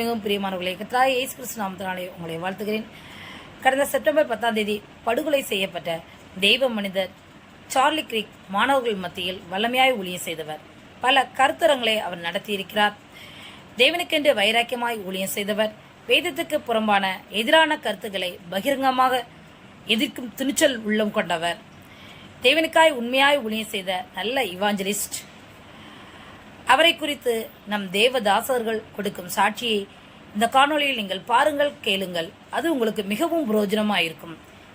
மிகவும் பிரியமானவர்களே கத்ரா ஏசு கிறிஸ்து நாமத்தினாலே உங்களை வாழ்த்துகிறேன். கடந்த செப்டம்பர் பத்தாம் தேதி படுகொலை செய்யப்பட்ட தெய்வ மனிதர் சார்லி கிரிக் மாணவர்கள் மத்தியில் வல்லமையாய் ஊழியம் செய்தவர். பல கருத்தரங்களை அவர் நடத்தியிருக்கிறார். தேவனுக்கென்று வைராக்கியமாய் ஊழியம் செய்தவர். வேதத்துக்கு புறம்பான எதிரான கருத்துக்களை பகிரங்கமாக எதிர்க்கும் துணிச்சல் உள்ளம் கொண்டவர். தேவனுக்காய் உண்மையாய் ஊழியம் செய்த நல்ல இவாஞ்சலிஸ்ட் அவரை குறித்து நம் தேவதாசர்கள் கொடுக்கும் சாட்சியை இந்த காணொளியில் நீங்கள் பாருங்கள் கேளுங்கள். அது உங்களுக்கு மிகவும் புரோஜனமாக இருக்கும்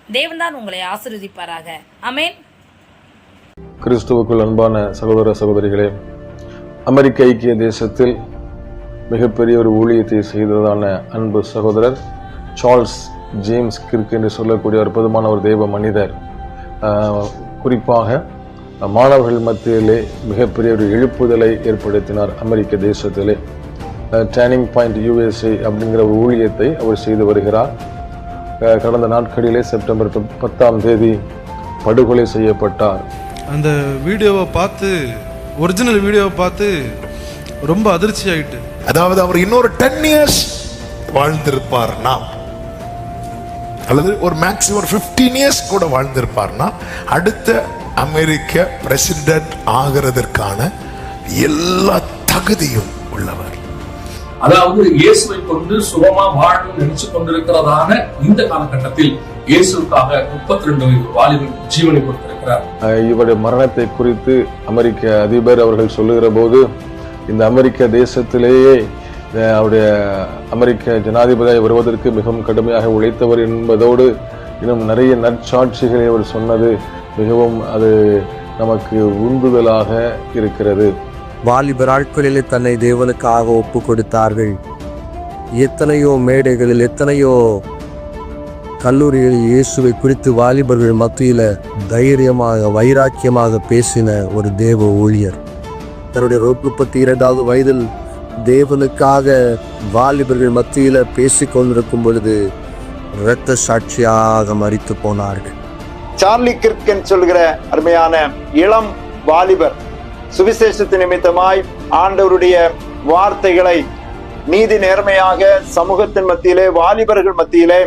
தேவன்தான் உங்களை ஆசிர்வதிப்பாராக. அமேன் கிறிஸ்துவுக்குள் அன்பான சகோதர சகோதரிகளே அமெரிக்க ஐக்கிய தேசத்தில் மிகப்பெரிய ஒரு ஊழியத்தை செய்ததான அன்பு சகோதரர் சார்ல்ஸ் ஜேம்ஸ் கிர்க் என்று சொல்லக்கூடிய அற்புதமான ஒரு தெய்வ மனிதர். ஆஹ், குறிப்பாக மாணவர்கள் மத்தியிலே மிகப்பெரிய ஒரு எழுப்புதலை ஏற்படுத்தினார் அமெரிக்க தேசத்திலே. டேர்னிங் பாயிண்ட் யூஎஸ்ஏ அப்படிங்கிற ஒரு ஊழியத்தை அவர் செய்து வருகிறார். கடந்த நாட்களிலே செப்டம்பர் பத்- பத்தாம் தேதி படுகொலை செய்யப்பட்டார். அந்த வீடியோவை பார்த்து ஒரிஜினல் வீடியோவை பார்த்து ரொம்ப அதிர்ச்சி ஆயிட்டு. அதாவது அவர் இன்னொரு டென் இயர்ஸ் வாழ்ந்திருப்பார்னா அல்லது ஒரு மேக்ஸிமம் ஒரு ஃபிஃப்டீன் இயர்ஸ் கூட வாழ்ந்திருப்பார்னா அடுத்த அமெரிக்க பிரசிடென்ட் ஆகிறதற்கான எல்லா தகுதியும் உள்ளவர். அதாவது இயேசுவை கொண்டு சுகமா வாழணும்னு நினைச்சு கொண்டிருக்கிறதான இந்த காலகட்டத்தில் இயேசுக்காக முப்பத்தி ரெண்டு வயது வாலிபன் ஜீவனை கொடுத்திருக்கிறார். இவருடைய மரணத்தை குறித்து அமெரிக்க அதிபர் அவர்கள் சொல்லுகிற போது இந்த அமெரிக்க தேசத்திலேயே அவருடைய அமெரிக்க ஜனாதிபதியாக வருவதற்கு மிகவும் கடுமையாக உழைத்தவர் என்பதோடு இன்னும் நிறைய நற்சாட்சிகளை அவர் சொன்னது மிகவும் அது நமக்கு உந்துதலாக இருக்கிறது. வாலிபர் ஆட்களிலே தன்னை தேவனுக்காக ஒப்பு கொடுத்தார்கள் எத்தனையோ மேடைகளில் எத்தனையோ கல்லூரிகளில் இயேசுவை குறித்து வாலிபர்கள் மத்தியில் தைரியமாக வைராக்கியமாக பேசின ஒரு தேவ ஊழியர். தன்னுடைய முப்பத்தி இரண்டாவது வயதில் தேவனுக்காக வாலிபர்கள் மத்தியில் பேசிக் கொண்டிருக்கும் பொழுது இரத்த சாட்சியாக மறித்து போனார்கள். சார்லி கிர்கன் சொல்கிற அருமையான இளம் வாலிபர் சுவிசேஷத்து நிமித்தமாய் ஆண்டவருடைய வார்த்தைகளை நீதி நேர்மையாக சமூகத்தின் மத்தியிலே வாலிபர்கள் மத்தியிலே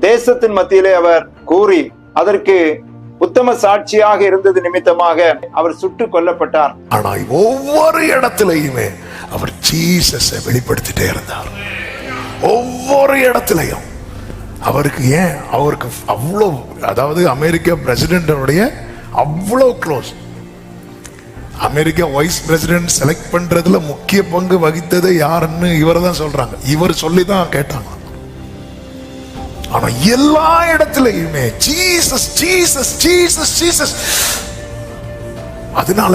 தேசத்தின் மத்தியிலே அவர் கூறி அதற்கு உத்தம சாட்சியாக இருந்தது நிமித்தமாக அவர் சுட்டுக் கொல்லப்பட்டார். ஆனா ஒவ்வொரு இடத்திலையுமே அவர் ஜீசஸை வெளிப்படுத்திட்டே இருந்தார். ஒவ்வொரு இடத்துலையும் அவருக்கு ஏன் அவருக்கு அவ்வளோ அதாவது அமெரிக்க பிரசிடென்டனுடைய அவ்வளோ close America vice president select பண்றதுல முக்கிய பங்கு வகித்தது யாருன்னு இவர் தான் சொல்றாங்க. இவர் சொல்லி தான் கேட்டாங்க. ஆனா எல்லா இடத்துலயுமே ஜீசஸ் ஜீசஸ் ஜீசஸ் ஜீசஸ் அதனால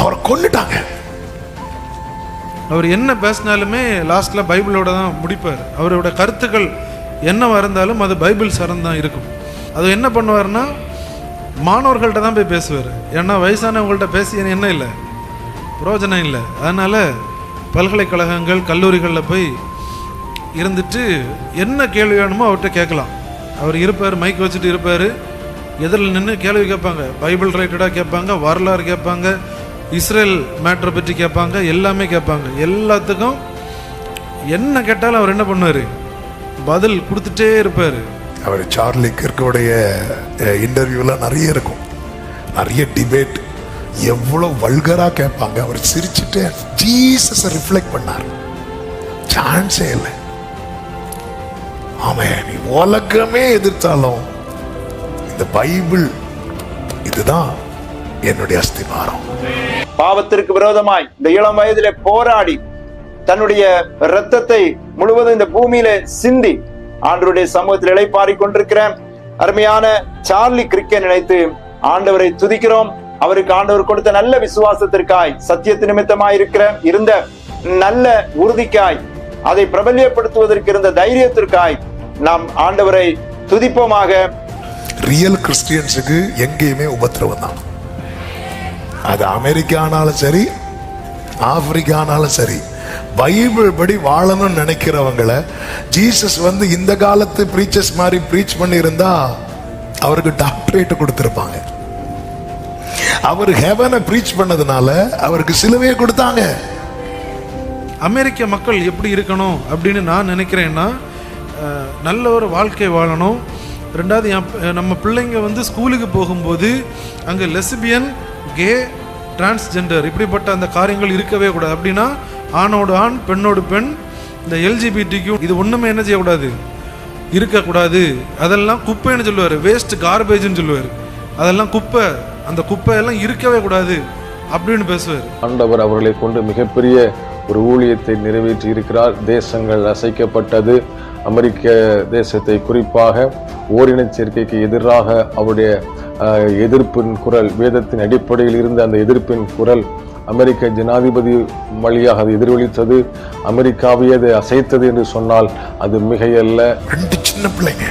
அவரை கொண்டுட்டாங்க அவர் என்ன பேசினாலுமே லாஸ்ட்ல பைபிளோட தான் முடிப்பார். அவரோட கருத்துக்கள் என்னவா இருந்தாலும் அது பைபிள் சரம் தான் இருக்கும். அது என்ன பண்ணுவார்னா மாணவர்கள்ட்ட தான் போய் பேசுவார். ஏன்னா வயசானவங்கள்ட்ட பேசி என்ன இல்லை? பிரயோஜனம் இல்லை. அதனால் பல்கலைக்கழகங்கள் கல்லூரிகளில் போய் இருந்துட்டு என்ன கேள்வி வேணுமோ அவர்கிட்ட கேட்கலாம். அவர் இருப்பார் மைக் வச்சுட்டு இருப்பார். எதிரில் நின்று கேள்வி கேட்பாங்க. பைபிள் ரிலேட்டடாக கேட்பாங்க வரலாறு கேட்பாங்க இஸ்ரேல் மேட்ரை பற்றி கேட்பாங்க எல்லாமே கேட்பாங்க. எல்லாத்துக்கும் என்ன கேட்டாலும் அவர் என்ன பண்ணுவார்? பதில் கொடுத்துட்டே இருப்பார். அவர் சார்லி கிர்கோடைய இன்டர்வியூலாம் நிறைய இருக்கும். நிறைய டிபேட் எவ்வளோ வல்கரா கேட்பாங்க. அவர் சிரிச்சுட்டு ஜீசஸை ரிஃப்ளெக்ட் பண்ணார். சான்ஸே இல்லை. ஆமே நீ உலகமே எதிர்த்தாலும் இந்த பைபிள் இதுதான் என்னுடைய அஸ்திவாரம். பாவத்திற்கு விரோதமாய் இந்த இளம் வயதிலே போராடி தன்னுடைய இரத்தத்தை முழுவதும் இந்த பூமியில சிந்தி ஆண்டவருடைய சமூகத்தில் இளைப்பாறிக் கொண்டிருக்கிற அருமையான சார்லி கிரிக்கெட் நினைத்து ஆண்டவரை துதிக்கிறோம். அவருக்கு ஆண்டவர் கொடுத்த நல்ல விசுவாசத்திற்காய் சத்தியத்து நிமித்தமாய் இருக்கிற இருந்த நல்ல உறுதிக்காய் அதை பிரபல்யப்படுத்துவதற்கு இருந்த தைரியத்திற்காய் நாம் ஆண்டவரை துதிப்போமாக. ரியல் கிறிஸ்டியன்ஸுக்கு எங்கேயுமே உபத்திரவம் தான். அது அமெரிக்கா ஆனாலும் சரி ஆப்பிரிக்கா ஆனாலும் சரி பைபிள் படி வாழணும்னு நினைக்கிறவங்கள ஜீசஸ் வந்து இந்த காலத்து ப்ரீச்சர்ஸ் மாதிரி ப்ரீச் பண்ணியிருந்தா அவருக்கு டாக்டரேட் கொடுத்துருப்பாங்க. அவர் ஹெவனை ப்ரீச் பண்ணதுனால அவருக்கு சிலுவையை கொடுத்தாங்க. அமெரிக்க மக்கள் எப்படி இருக்கணும் அப்படின்னு நான் நினைக்கிறேன்னா நல்ல ஒரு வாழ்க்கை வாழணும். ரெண்டாவது என் நம்ம பிள்ளைங்க வந்து ஸ்கூலுக்கு போகும்போது அங்கே லெஸ்பியன் கே டிரான்ஸ்ஜெண்டர் இப்படிப்பட்ட அந்த காரியங்கள் இருக்கவே கூடாது. அப்படின்னா ஆணோடு ஆண் பெண்ணோடு பெண் இந்த எல்ஜிபிடிக்கும் இது ஒன்றுமே என்ன செய்யக்கூடாது? இருக்கக்கூடாது. அதெல்லாம் குப்பைன்னு சொல்லுவார். வேஸ்ட் கார்பேஜ்னு சொல்லுவார். அதெல்லாம் குப்பை. அந்த குப்பையெல்லாம் இருக்கவே கூடாது அப்படின்னு பேசுவார். ஆண்டவர் அவர்களை கொண்டு மிகப்பெரிய ஒரு ஊழியத்தை நிறைவேற்றி இருக்கிறார். தேசங்கள் அசைக்கப்பட்டது. அமெரிக்க தேசத்தை குறிப்பாக ஓரினச் சேர்க்கைக்கு எதிராக அவருடைய எதிர்ப்பின் குரல் வேதத்தின் அடிப்படையில் இருந்த அந்த எதிர்ப்பின் குரல் அமெரிக்க ஜனாதிபதி வழியாக அது எதிரொலித்தது அமெரிக்காவையே அதை அசைத்தது என்று சொன்னால் அது மிகையல்ல. ரெண்டு சின்ன பிள்ளைங்க.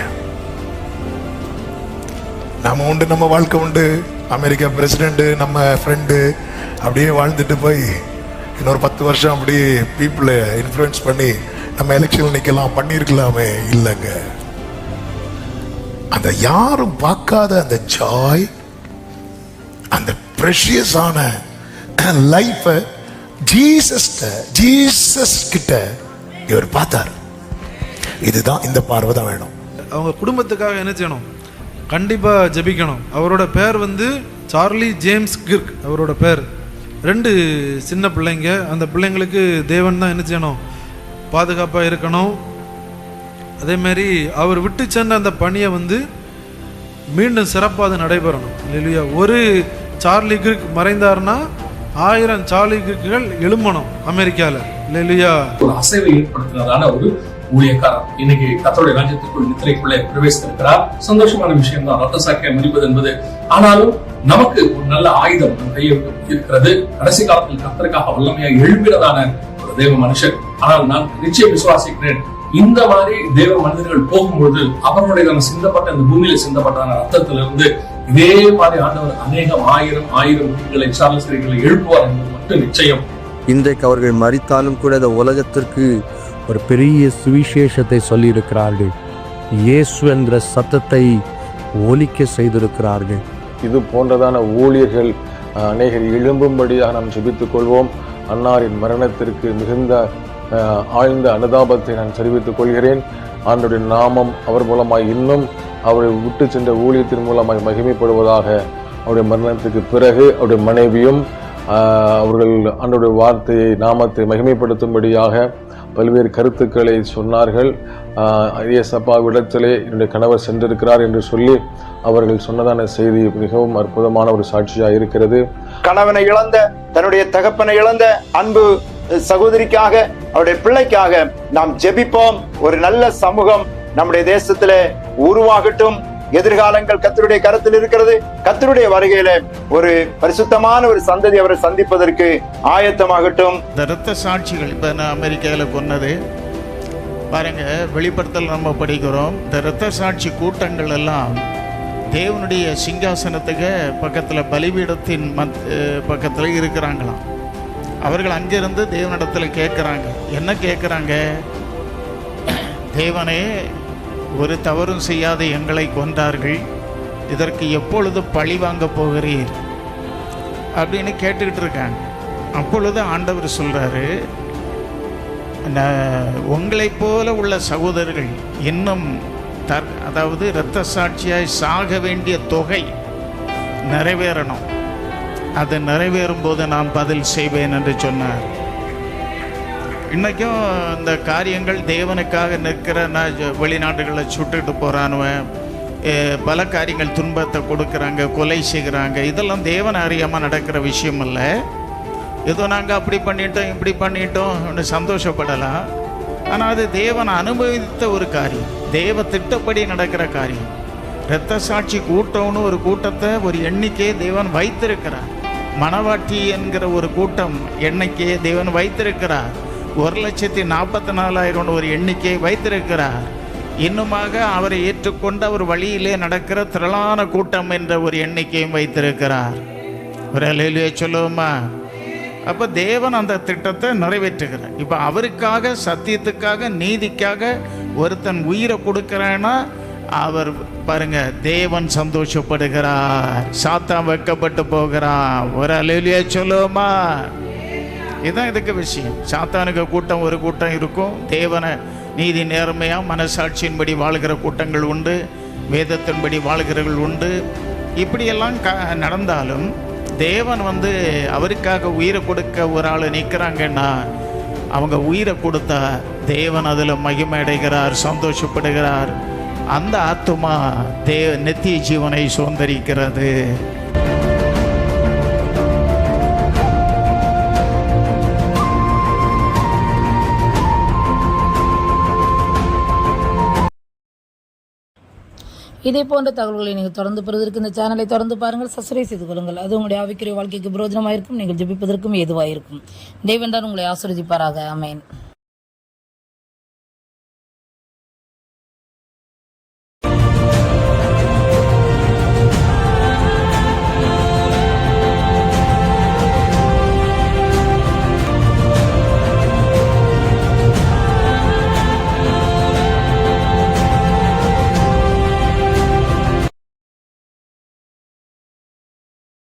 நம்ம உண்டு நம்ம வாழ்க்கை உண்டு. அமெரிக்கா பிரசிடென்ட் நம்ம ஃப்ரெண்டு அப்படியே வாழ்ந்துட்டு போய் இன்னொரு பத்து வருஷம் அப்படியே பீப்புளை இன்ஃப்ளூயன்ஸ் பண்ணி நம்ம எலெக்ஷன் நிற்கலாம் பண்ணியிருக்கலாமே இல்லைங்க. அந்த யாரும் பார்க்காத அந்த ஜாய் அந்த ப்ரெஷியஸான லைஃப்பை ஜீசஸ் ஜீசஸ் கிட்ட இவர் பார்த்தார். இதுதான் இந்த பார்வை தான் வேணும். அவங்க குடும்பத்துக்காக என்ன செய்யணும்? கண்டிப்பாக ஜெபிக்கணும். அவரோட பேர் வந்து சார்லி ஜேம்ஸ் கிர்க். அவரோட பேர். ரெண்டு சின்ன பிள்ளைங்க. அந்த பிள்ளைங்களுக்கு தேவன் தான் என்ன செய்யணும்? பாதுகாப்பாக இருக்கணும். அதேமாரி அவர் விட்டு சென்ற அந்த பணியை வந்து மீண்டும் சிறப்பாக அது நடைபெறணும். இல்லையா ஒரு சார்லி கிர்க் மறைந்தார்னா ஆயிரம் சார்லி எழும்பணும் அமெரிக்காவில் இல்லையா? ஒரு அசைவை ஏற்படுத்தினதான ஒரு ஊழியக்காரர் இன்னைக்கு கத்தோடைய ராஜ்யத்திற்குள் நித்திரைக்குள்ளே பிரவேசித்திருக்கிறார். சந்தோஷமான விஷயம் தான். ரத்த சாக்கியம் முடிப்பது என்பது. ஆனாலும் நமக்கு ஒரு நல்ல ஆயுதம் கையில் இருக்கிறது. கடைசி காலத்தில் கத்தருக்காக வல்லமையாக எழும்பினதான ஒரு தேவ மனுஷன். ஆனால் நான் நிச்சயம் விசுவாசிக்கிறேன். இந்த மாதிரி தேவ மனிதர்கள் போகும்பொழுது அவர்களுடைய சிந்தப்பட்ட இந்த பூமியில சிந்தப்பட்ட ரத்தத்திலிருந்து இதே மாதிரி ஆண்டவர் அநேகம் ஆயிரம் ஆயிரம் சார்ந்த சிறைகளை எழுப்புவார் என்பது மட்டும் நிச்சயம். இன்றைக்கு அவர்கள் மறித்தாலும் கூட இந்த உலகத்திற்கு ஒரு பெரிய சுவிசேஷத்தை சொல்லியிருக்கிறார்கள். இயேசு என்ற சத்தத்தை ஒலிக்க செய்திருக்கிறார்கள். இது போன்றதான ஊழியர்கள் அநேகர் எழும்பும்படியாக நாம் ஜெபித்துக் கொள்வோம். அன்னாரின் மரணத்திற்கு மிகுந்த ஆழ்ந்த அனுதாபத்தை நான் தெரிவித்துக் கொள்கிறேன். ஆண்டுடைய நாமம் அவர் மூலமாய் இன்னும் அவரை விட்டு சென்ற ஊழியத்தின் மூலமாக மகிமைப்படுவதாக அவருடைய மரணத்துக்கு பிறகு அவருடைய மனைவியும் அவர்கள் அன்றைய வார்த்தையை நாமத்தை மகிமைப்படுத்தும்படியாக பல்வேறு கருத்துக்களை சொன்னார்கள். ஐஎஸ்அப்பாவிடத்திலே என்னுடைய கணவர் சென்றிருக்கிறார் என்று சொல்லி அவர்கள் சொன்னதான செய்தி மிகவும் அற்புதமான ஒரு சாட்சியாக இருக்கிறது. கணவனை இழந்த தன்னுடைய தகப்பனை இழந்த அன்பு சகோதரிக்காக அவருடைய பிள்ளைக்காக நாம் ஜெபிப்போம். ஒரு நல்ல சமூகம் நம்முடைய தேசத்துல உருவாகட்டும். எதிர்காலங்கள் கத்தருடைய கருத்தில் இருக்கிறது. கத்தருடைய வருகையில ஒரு பரிசுத்தமான ஒரு சந்ததி அவரை சந்திப்பதற்கு ஆயத்தமாகட்டும். இந்த ரத்த சாட்சிகள் இப்போ நான் அமெரிக்காவில் கொன்னது. பாருங்க வெளிப்படுத்தல் நம்ம படிக்கிறோம். இந்த ரத்த சாட்சி கூட்டங்கள் எல்லாம் தேவனுடைய சிங்காசனத்துக்கு பக்கத்தில் பலிபீடத்தின் மத் பக்கத்தில் இருக்கிறாங்களாம். அவர்கள் அங்கிருந்து தேவனிடத்தில் கேட்குறாங்க. என்ன கேட்குறாங்க? தேவனே ஒரு தவறும் செய்யாத எங்களை கொன்றார்கள். இதற்கு எப்பொழுது பழி வாங்க போகிறீர்? அப்படின்னு கேட்டுக்கிட்டு இருக்காங்க. அப்பொழுது ஆண்டவர் சொல்கிறாரு உங்களைப் போல உள்ள சகோதரர்கள் இன்னும் தர் அதாவது இரத்த சாட்சியாய் சாக வேண்டிய தொகை நிறைவேறணும். அது நிறைவேறும் போது நான் பதில் செய்வேன் என்று சொன்னார். இன்றைக்கும் இந்த காரியங்கள் தேவனுக்காக நிற்கிற நான் வெளிநாடுகளில் சுட்டுட்டு போகிறானுவன் பல காரியங்கள் துன்பத்தை கொடுக்குறாங்க கொலை செய்கிறாங்க. இதெல்லாம் தேவன் அறியாமல் நடக்கிற விஷயம் இல்லை ஏதோ நாங்கள் அப்படி பண்ணிட்டோம் இப்படி பண்ணிட்டோம் சந்தோஷப்படலாம். ஆனால் அது தேவன் அனுபவித்த ஒரு காரியம். தேவ திட்டப்படி நடக்கிற காரியம். இரத்த சாட்சி கூட்டம்னு ஒரு கூட்டத்தை ஒரு எண்ணிக்கையை தேவன் வைத்திருக்கிறார். மணவாட்டி என்கிற ஒரு கூட்டம் எண்ணிக்கையை தேவன் வைத்திருக்கிறார். ஒரு லட்சத்தி நாற்பத்தி நாலாயிரம் ஒரு எண்ணிக்கையை வைத்திருக்கிறார். இன்னுமாக அவரை ஏற்றுக்கொண்டு அவர் வழியிலே நடக்கிற திரளான கூட்டம் என்ற ஒரு எண்ணிக்கையும் வைத்திருக்கிறார். ஒரு அலையிலே சொல்லுவோமா? அப்போ தேவன் அந்த திட்டத்தை நிறைவேற்றுகிறார். இப்போ அவருக்காக சத்தியத்துக்காக நீதிக்காக ஒருத்தன் உயிரை கொடுக்குறேன்னா அவர் பாருங்க தேவன் சந்தோஷப்படுகிறார். சாத்தான் வைக்கப்பட்டு போகிறான். ஒரு அலையிலே சொல்லுவோமா? இதுதான் இதுக்கு விஷயம். சாத்தானுக்கு கூட்டம் ஒரு கூட்டம் இருக்கும். தேவனை நீதி நேர்மையாக மனசாட்சியின்படி வாழ்கிற கூட்டங்கள் உண்டு. வேதத்தின்படி வாழ்கிறவர்கள் உண்டு. இப்படியெல்லாம் க நடந்தாலும் தேவன் வந்து அவருக்காக உயிரை கொடுக்க ஒரு ஆள் நிற்கிறாங்கன்னா அவங்க உயிரை கொடுத்தா தேவன் அதில் மகிமை அடைகிறார் சந்தோஷப்படுகிறார். அந்த ஆத்துமா தே நித்திய ஜீவனை சுதந்திரிக்கிறது. இதே போன்ற தகவல்களை நீங்கள் தொடர்ந்து பெறுவதற்கு இந்த சேனலை தொடர்ந்து பாருங்கள். சப்ஸ்கிரைப் செய்து கொள்ளுங்கள். அது உங்களுடைய ஆவிக்குரிய வாழ்க்கைக்கு பிரயோஜனமாக இருக்கும் நீங்கள் ஜபிப்பதற்கும் ஏதுவாக இருக்கும் தெய்வந்தான் உங்களை ஆசிரியப்பாராக அமேன்